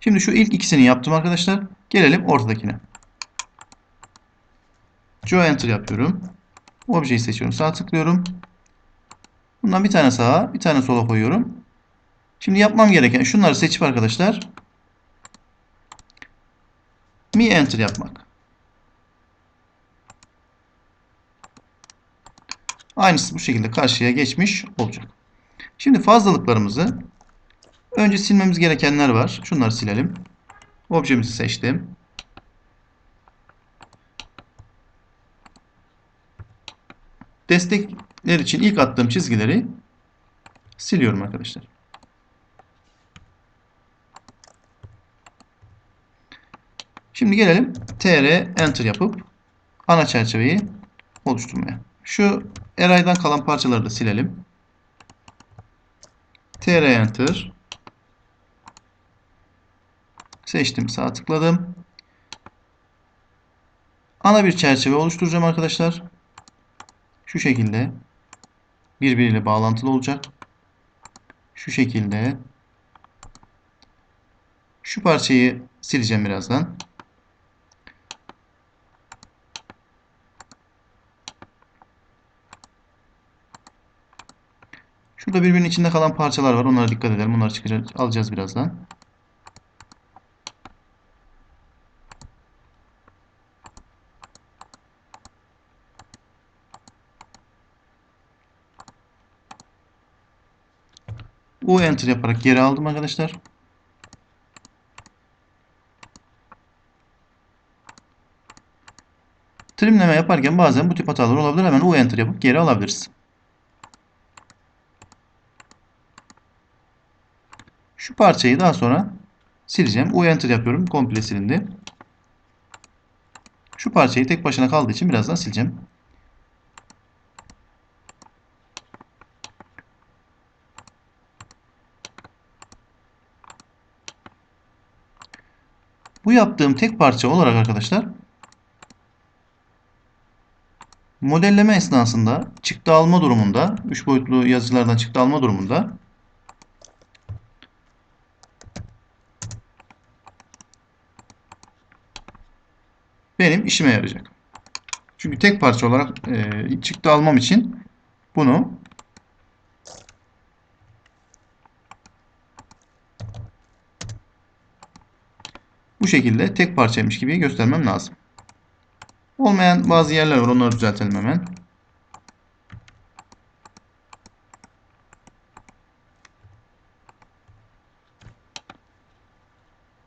Şimdi şu ilk ikisini yaptım arkadaşlar. Gelelim ortadakine. Joe Enter yapıyorum. Objeyi seçiyorum. Sağ tıklıyorum. Bundan bir tane sağa, bir tane sola koyuyorum. Şimdi yapmam gereken şunları seçip arkadaşlar Mi Enter yapmak. Aynısı bu şekilde karşıya geçmiş olacak. Şimdi fazlalıklarımızı önce silmemiz gerekenler var. Şunları silelim. Objemizi seçtim. Destekler için ilk attığım çizgileri siliyorum arkadaşlar. Şimdi gelelim TR Enter yapıp ana çerçeveyi oluşturmaya. Şu Eray'dan kalan parçaları da silelim. TR Enter seçtim sağ tıkladım. Ana bir çerçeve oluşturacağım arkadaşlar. Şu şekilde birbiriyle bağlantılı olacak. Şu şekilde şu parçayı sileceğim birazdan. Şurada birbirinin içinde kalan parçalar var. Onlara dikkat edelim. Onları çıkacağız, alacağız birazdan. U enter yaparak geri aldım arkadaşlar. Trimleme yaparken bazen bu tip hatalar olabilir. Hemen U enter yapıp geri alabiliriz. Şu parçayı daha sonra sileceğim. U enter yapıyorum. Komple silindi. Şu parçayı tek başına kaldığı için birazdan sileceğim. Bu yaptığım tek parça olarak arkadaşlar modelleme esnasında çıktı alma durumunda 3 boyutlu yazıcılardan çıktı alma durumunda benim işime yarayacak. Çünkü tek parça olarak e, çıktı almam için bunu bu şekilde tek parçaymış gibi göstermem lazım. Olmayan bazı yerler var. Onları düzeltelim hemen.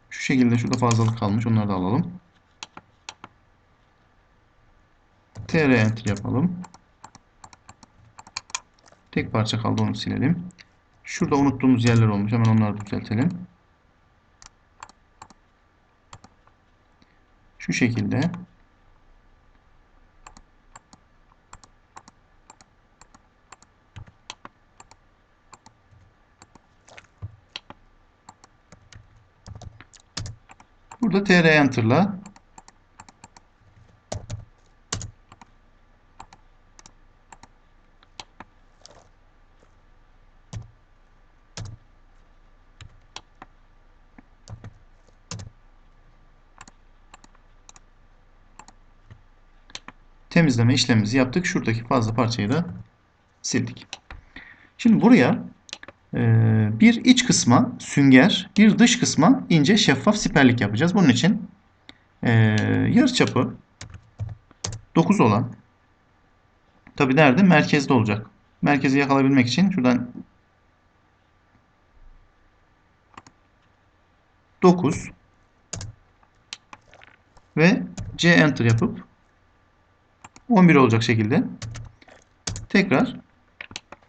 Şu şekilde şurada fazlalık kalmış. Onları da alalım. TR enter yapalım. Tek parça kaldı onu silelim. Şurada unuttuğumuz yerler olmuş. Hemen onları düzeltelim. Şu şekilde. Burada TR Enter'la temizleme işlemimizi yaptık. Şuradaki fazla parçayı da sildik. Şimdi buraya e, bir iç kısma sünger, bir dış kısma ince şeffaf siperlik yapacağız. Bunun için e, yarıçapı 9 olan tabi nerede? Merkezde olacak. Merkezi yakalayabilmek için şuradan 9 ve C enter yapıp 11 olacak şekilde tekrar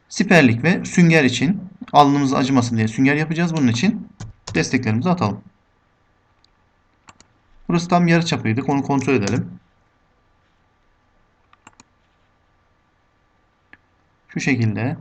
siperlik ve sünger için alnımız acımasın diye sünger yapacağız. Bunun için desteklerimizi atalım. Burası tam yarı çapıydı. Onu kontrol edelim. Şu şekilde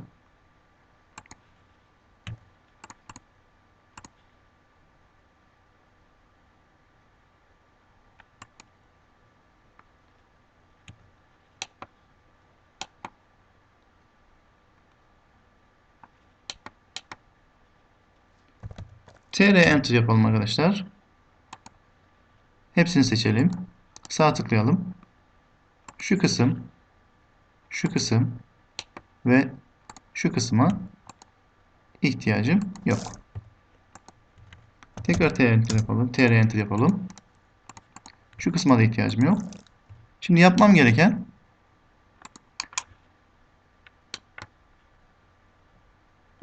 TR Enter yapalım arkadaşlar. Hepsini seçelim. Sağ tıklayalım. Şu kısım, şu kısım ve şu kısma ihtiyacım yok. Tekrar TR Enter yapalım. TR Enter yapalım. Şu kısma da ihtiyacım yok. Şimdi yapmam gereken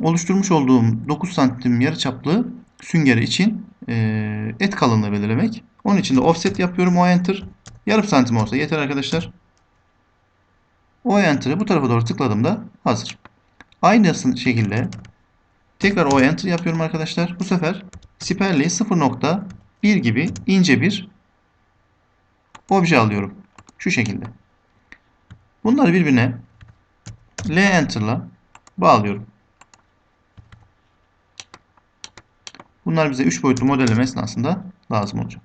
oluşturmuş olduğum 9 santim yarıçaplı süngeri için e, et kalınlığı belirlemek. Onun için de offset yapıyorum. O enter. Yarım santim olsa yeter arkadaşlar. O enter'ı bu tarafa doğru tıkladığımda hazır. Aynı şekilde tekrar o enter yapıyorum arkadaşlar. Bu sefer siperliği 0.1 gibi ince bir obje alıyorum. Şu şekilde. Bunları birbirine L enter'la bağlıyorum. Bunlar bize 3 boyutlu modelleme esnasında lazım olacak.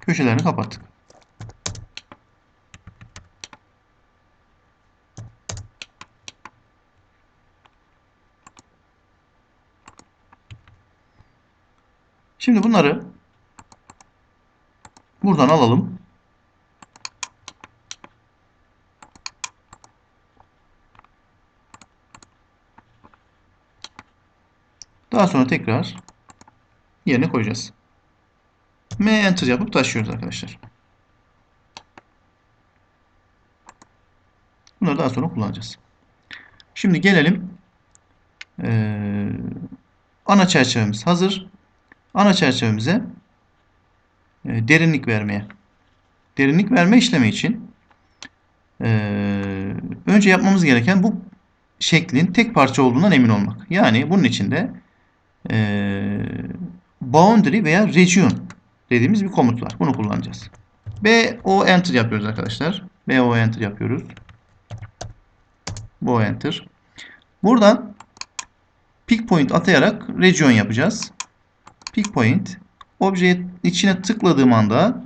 Köşelerini kapattık. Şimdi bunları buradan alalım. Daha sonra tekrar yerine koyacağız. M enter yapıp taşıyoruz arkadaşlar. Bunları daha sonra kullanacağız. Şimdi gelelim ee, ana çerçevemiz hazır. Ana çerçevemize e, derinlik vermeye. Derinlik verme işlemi için e, önce yapmamız gereken bu şeklin tek parça olduğundan emin olmak. Yani bunun içinde e, boundary veya region dediğimiz bir komut var. Bunu kullanacağız. BO enter yapıyoruz arkadaşlar. BO enter yapıyoruz. BO enter. Buradan pick point atayarak region yapacağız. Pick point objeye içine tıkladığım anda